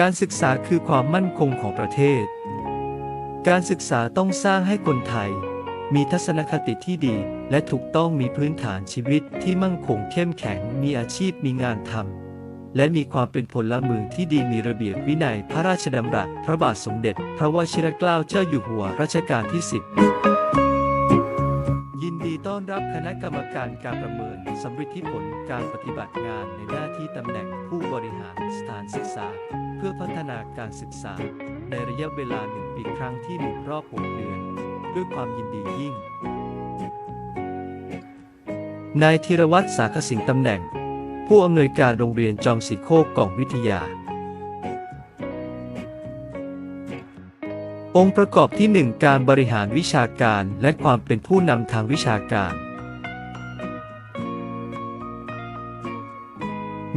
การศึกษาคือความมั่นคงของประเทศ การศึกษาต้องสร้างให้คนไทย มีทัศนคติที่ดี และถูกต้องมีพื้นฐานชีวิตที่มั่งคงเข้มแข็ง มีอาชีพมีงานทำ และมีความเป็นพลเมืองที่ดีมีระเบียบวินัยพระราชดำรัส พระบาทสมเด็จ พระวชิรเกล้าเจ้าอยู่หัวรัชกาลที่10ยินดี ต้อนรับคณะกรรมการการประเมินสำฤทธิผลการปฏิบัติงานในหน้าที่ตำแหน่งผู้บริหารสถานศึกษา เพื่อพัฒนาการศึกษา ในระยะเวลาหนึ่งปีครั้งที่หนึ่งรอบหกเดือน ด้วยความยินดียิ่ง นายธีรวัตรสาขสิงห์ตำแหน่ง ผู้อำนวยการโรงเรียนจอมศรีโคกกล่องวิทยา องค์ประกอบที่ 1 การบริหารวิชาการและความเป็นผู้นำทางวิชาการ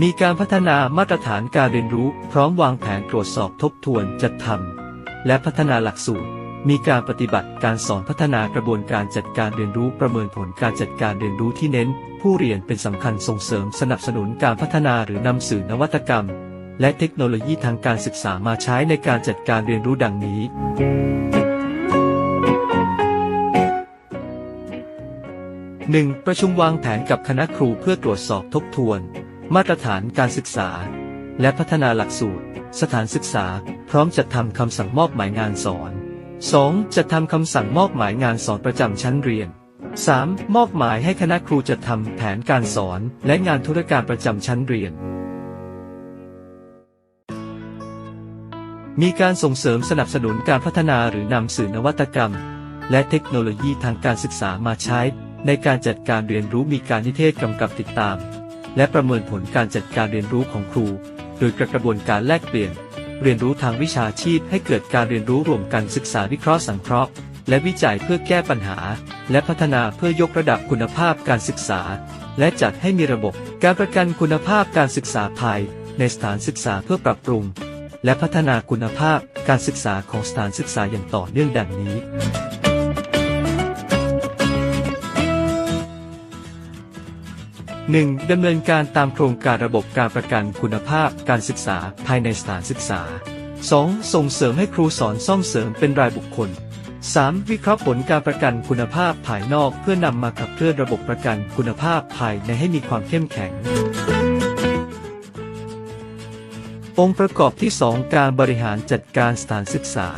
มีการพัฒนามาตรฐานการเรียนรู้ พร้อมวางแผนตรวจสอบทบทวนจัดทำและพัฒนาหลักสูตร มีการปฏิบัติการสอนพัฒนากระบวนการจัดการเรียนรู้ประเมินผลการจัดการเรียนรู้ที่เน้น ผู้เรียนเป็นสำคัญส่งเสริมสนับสนุนการพัฒนาหรือนำสื่อนวัตกรรม และเทคโนโลยีทางการศึกษามาใช้ในการจัดการเรียนรู้ดังนี้ 1. ประชุมวางแผนกับคณะครูเพื่อตรวจสอบทบทวน มาตรฐานการศึกษา และพัฒนาหลักสูตร สถานศึกษา พร้อมจัดทำคำสั่งมอบหมายงานสอน 2. จัดทำคำสั่งมอบหมายงานสอนประจำชั้นเรียน 3. มอบหมายให้คณะครูจัดทำแผนการสอน และงานธุรการประจำชั้นเรียน มีการส่งเสริมสนับสนุนการพัฒนาหรือนำสื่อนวัตกรรม และเทคโนโลยีทางการศึกษามาใช้ ในการจัดการเรียนรู้มีการนิเทศกำกับติดตาม และประเมินผลการจัดการเรียนรู้ของครู โดยกระบวนการแลกเปลี่ยน เรียนรู้ทางวิชาชีพให้เกิดการเรียนรู้รวมกันศึกษาวิเคราะห์สังเคราะห์ และวิจัยเพื่อแก้ปัญหา และพัฒนาเพื่อยกระดับคุณภาพการศึกษา และจัดให้มีระบบการประกันคุณภาพการศึกษาภายในสถานศึกษาเพื่อปรับปรุง และพัฒนาคุณภาพการศึกษาของสถานศึกษาอย่างต่อเนื่องดังนี้ 1. ดำเนินการตามโครงการระบบการประกันคุณภาพการศึกษาภายในสถานศึกษา 2. ส่งเสริมให้ครูสอนซ่อมเสริมเป็นรายบุคคล 3. วิเคราะห์ผลการประกันคุณภาพภายนอกเพื่อนำมาขับเคลื่อนระบบประกันคุณภาพภายในให้มีความเข้มแข็ง องค์ประกอบที่ 2 การบริหารจัดการสถานศึกษา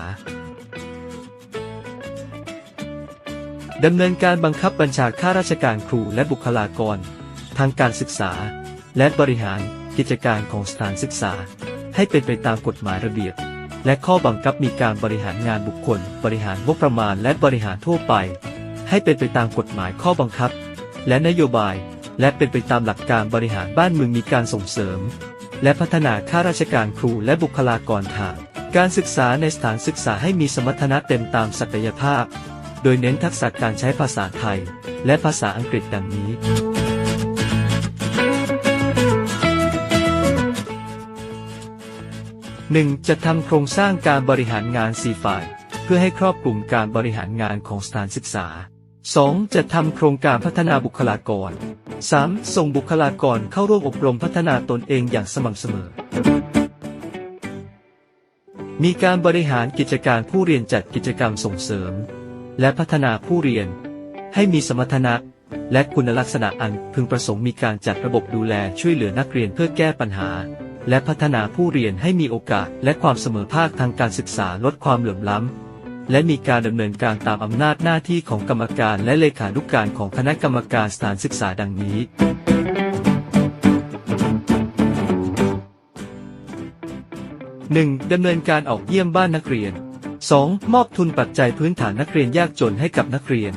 ดำเนินการบังคับบัญชาข้าราชการครูและบุคลากร ทางการศึกษา และบริหารกิจการของสถานศึกษา ให้เป็นไปตามกฎหมายระเบียบ และข้อบังคับมีการบริหารงานบุคคล บริหารงบประมาณและบริหารทั่วไป ให้เป็นไปตามกฎหมายข้อบังคับ และนโยบาย และเป็นไปตามหลักการบริหารบ้านเมืองมีการส่งเสริม และพัฒนาข้าราชการครูและบุคลากรทางการศึกษาในสถานศึกษาให้มีสมรรถนะเต็มตามศักยภาพ โดยเน้นทักษะการใช้ภาษาไทย และภาษาอังกฤษดังนี้ 1. จะทำโครงสร้างการบริหารงาน 4 ฝ่าย เพื่อให้ครอบคลุมการบริหารงานของสถานศึกษา 2. จะทำโครงการพัฒนาบุคลากร 3. ส่งบุคลากรเข้าร่วมอบรมพัฒนาตนเองอย่างสม่ำเสมอ มีการบริหารกิจการผู้เรียนจัดกิจกรรมส่งเสริม และพัฒนาผู้เรียน ให้มีสมรรถนะและคุณลักษณะอันพึงประสงค์มีการจัดระบบดูแลช่วยเหลือนักเรียนเพื่อแก้ปัญหา และพัฒนาผู้เรียนให้มีโอกาสและความเสมอภาคทางการศึกษาลดความเหลื่อมล้ำ และมีการดำเนินการตามอำนาจหน้าที่ของกรรมการและเลขานุกการของคณะกรรมการสถานศึกษาดังนี้ 1. ดำเนินการออกเยี่ยมบ้านนักเรียน 2. มอบทุนปัจจัยพื้นฐานนักเรียนยากจนให้กับนักเรียน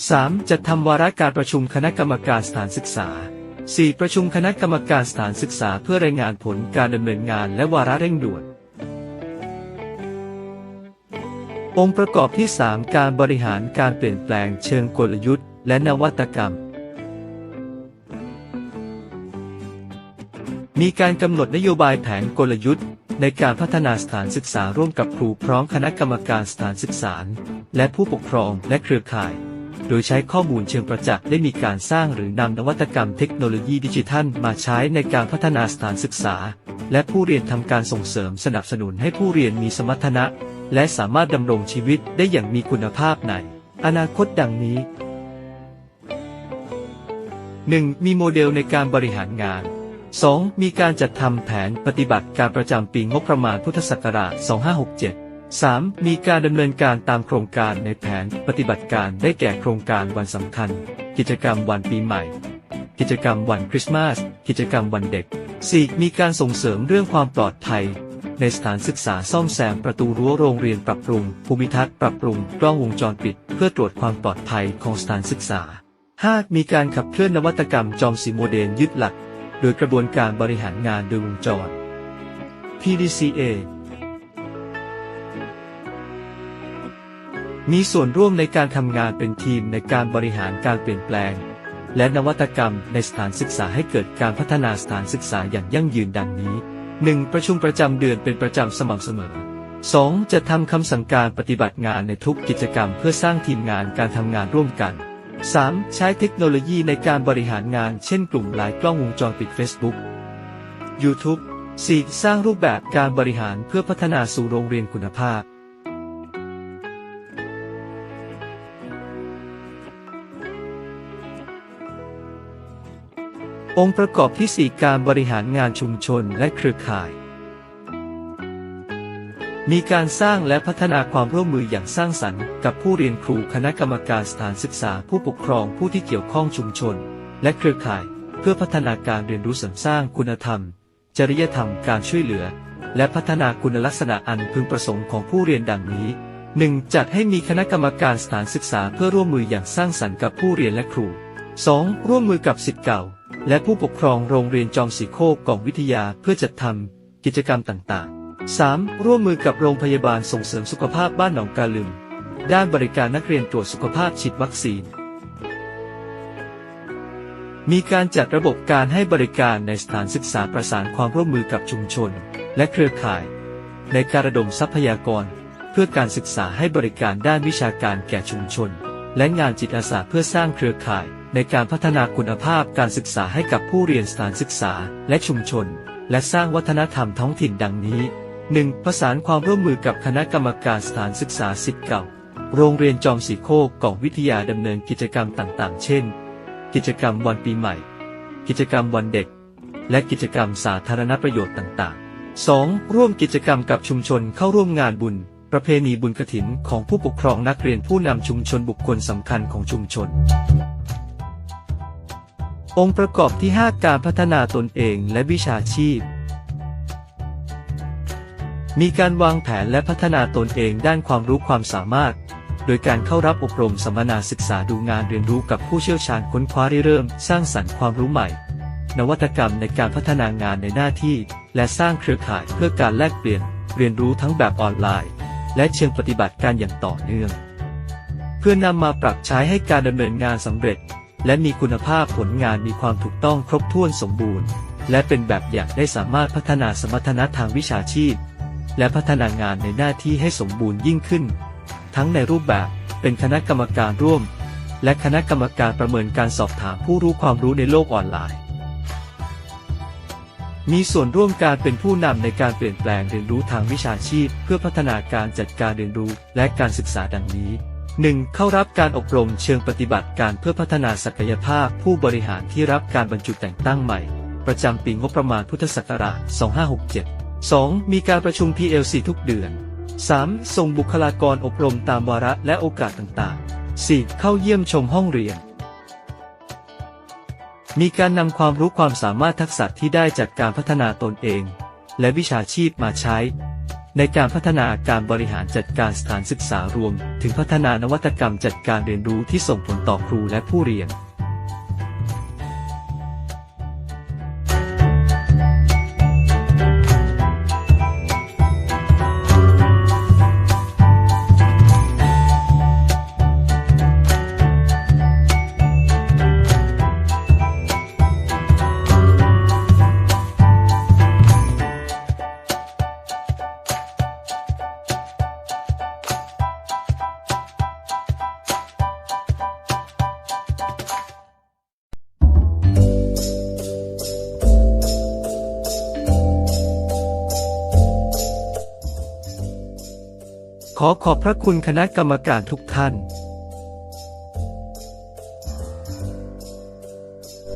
3. จัดทำวาระการประชุมคณะกรรมการสถานศึกษา 4. ประชุมคณะกรรมการสถานศึกษาเพื่อรายงานผลการดำเนินงานและวาระเร่งด่วน องค์ประกอบที่ 3 การบริหารการเปลี่ยนแปลงเชิงกลยุทธ์ และนวัตกรรม มีการกำหนดนโยบายแผนกลยุทธ์ ในการพัฒนาสถานศึกษาร่วมกับครูพร้อมคณะกรรมการสถานศึกษา และผู้ปกครองและเครือข่าย โดยใช้ข้อมูลเชิงประจักษ์ได้มีการสร้างหรือนำนวัตกรรมเทคโนโลยีดิจิทัลมาใช้ในการพัฒนาสถานศึกษา และผู้เรียนทำการส่งเสริมสนับสนุนให้ผู้เรียนมีสมรรถนะ และสามารถดำรงชีวิตได้อย่างมีคุณภาพในอนาคตดังนี้ 1. มีโมเดลในการบริหารงาน 2. มีการจัดทำแผนปฏิบัติการประจำปีงบประมาณพุทธศักราช 2567 3. มีการดำเนินการตามโครงการในแผนปฏิบัติการได้แก่โครงการวันสำคัญ กิจกรรมวันปีใหม่ กิจกรรมวันคริสต์มาส กิจกรรมวันเด็ก 4. มีการส่งเสริมเรื่องความปลอดภัย ในสถานศึกษาซ่อมแซมประตูรั้วโรงเรียนปรับปรุง ภูมิทัศน์ปรับปรุง กล้องวงจรปิด เพื่อตรวจความปลอดภัยของสถานศึกษา 5. มีการขับเคลื่อนนวัตกรรมจอมสีโมเดลยึดหลัก โดยกระบวนการบริหารงานโดยวงจร PDCA มีส่วนร่วมในการทำงานเป็นทีมในการบริหารการเปลี่ยนแปลง และนวัตกรรมในสถานศึกษาให้เกิดการพัฒนาสถานศึกษาอย่างยั่งยืนดังนี้ 1. ประชุมประจำเดือนเป็นประจำสม่ำเสมอ 2. จะทำคำสั่งการปฏิบัติงานในทุกกิจกรรมเพื่อสร้างทีมงานการทำงานร่วมกัน 3. ใช้เทคโนโลยีในการบริหารงานเช่นกลุ่มไลน์กล้องวงจรปิด Facebook YouTube 4. สร้างรูปแบบการบริหารเพื่อพัฒนาสู่โรงเรียนคุณภาพ องค์ประกอบที่ 4 การบริหารงานชุมชนและเครือข่าย มีการสร้างและพัฒนาความร่วมมืออย่างสร้างสรรค์กับผู้เรียนครูคณะกรรมการสถานศึกษาผู้ปกครองผู้ที่เกี่ยวข้องชุมชน และเครือข่าย เพื่อพัฒนาการเรียนรู้เสริมสร้างคุณธรรม จริยธรรมการช่วยเหลือ และพัฒนาคุณลักษณะอันพึงประสงค์ของผู้เรียนดังนี้ 1. จัดให้มีคณะกรรมการสถานศึกษาเพื่อร่วมมืออย่างสร้างสรรค์กับผู้เรียนและครู 2. ร่วมมือกับศิษย์เก่า และผู้ปกครองโรงเรียนจอมสีโคกกองวิทยาเพื่อจัดทำกิจกรรมต่างๆ 3. ร่วมมือกับโรงพยาบาลส่งเสริมสุขภาพบ้านหนองกาลึง ด้านบริการนักเรียนตรวจสุขภาพฉีดวัคซีน มีการจัดระบบการให้บริการในสถานศึกษาประสานความร่วมมือกับชุมชน และเครือข่าย ในการระดมทรัพยากร เพื่อการศึกษาให้บริการด้านวิชาการแก่ชุมชน และงานจิตอาสาเพื่อสร้างเครือข่าย ในการพัฒนาคุณภาพการศึกษาให้กับผู้เรียนสถานศึกษาและชุมชน และสร้างวัฒนธรรมท้องถิ่นดังนี้ 1. ประสานความร่วมมือกับคณะกรรมการสถานศึกษาสิทธิ์เก่า โรงเรียนจอมสีโคกกองวิทยาดำเนินกิจกรรมต่างๆ เช่น กิจกรรมวันปีใหม่ กิจกรรมวันเด็ก และกิจกรรมสาธารณประโยชน์ต่างๆ 2. ร่วมกิจกรรมกับชุมชนเข้าร่วมงานบุญ ประเพณีบุญกฐินของผู้ปกครองนักเรียนผู้นำชุมชนบุคคลสำคัญของชุมชน องค์ประกอบที่ 5 การพัฒนาตนเองและวิชาชีพ มีการวางแผนและพัฒนาตนเองด้านความรู้ความสามารถ โดยการเข้ารับอบรมสัมมนาศึกษาดูงานเรียนรู้กับผู้เชี่ยวชาญค้นคว้าเริ่ม สร้างสรรค์ความรู้ใหม่ นวัตกรรมในการพัฒนางานในหน้าที่ และสร้างเครือข่ายเพื่อการแลกเปลี่ยน เรียนรู้ทั้งแบบออนไลน์ และเชิงปฏิบัติการอย่างต่อเนื่อง เพื่อนำมาปรับใช้ให้การดำเนินงานสำเร็จ และมีคุณภาพผลงานมีความถูกต้องครบถ้วนสมบูรณ์ และเป็นแบบอย่างได้สามารถพัฒนาสมรรถนะทางวิชาชีพ และพัฒนางานในหน้าที่ให้สมบูรณ์ยิ่งขึ้น ทั้งในรูปแบบเป็นคณะกรรมการร่วม และคณะกรรมการประเมินการสอบถามผู้รู้ความรู้ในโลกออนไลน์ มีส่วนร่วมการเป็นผู้นำในการเปลี่ยนแปลงเรียนรู้ทางวิชาชีพ เพื่อพัฒนาการจัดการเรียนรู้และการศึกษาดังนี้ 1. เข้ารับการอบรมเชิงปฏิบัติการเพื่อพัฒนาศักยภาพผู้บริหารที่รับการบรรจุแต่งตั้งใหม่ ประจำปีงบประมาณพุทธศักราช 2567 2. มีการประชุม PLC ทุกเดือน 3. ส่งบุคลากรอบรมตามวาระและโอกาสต่างๆ 4. เข้าเยี่ยมชมห้องเรียน มีการนำความรู้ความสามารถทักษะที่ได้จากการพัฒนาตนเอง และวิชาชีพมาใช้ ในการพัฒนาการบริหารจัดการสถานศึกษารวม ถึงพัฒนานวัตกรรมจัดการเรียนรู้ที่ส่งผลต่อครูและผู้เรียน ขอขอบพระคุณคณะกรรมการทุกท่าน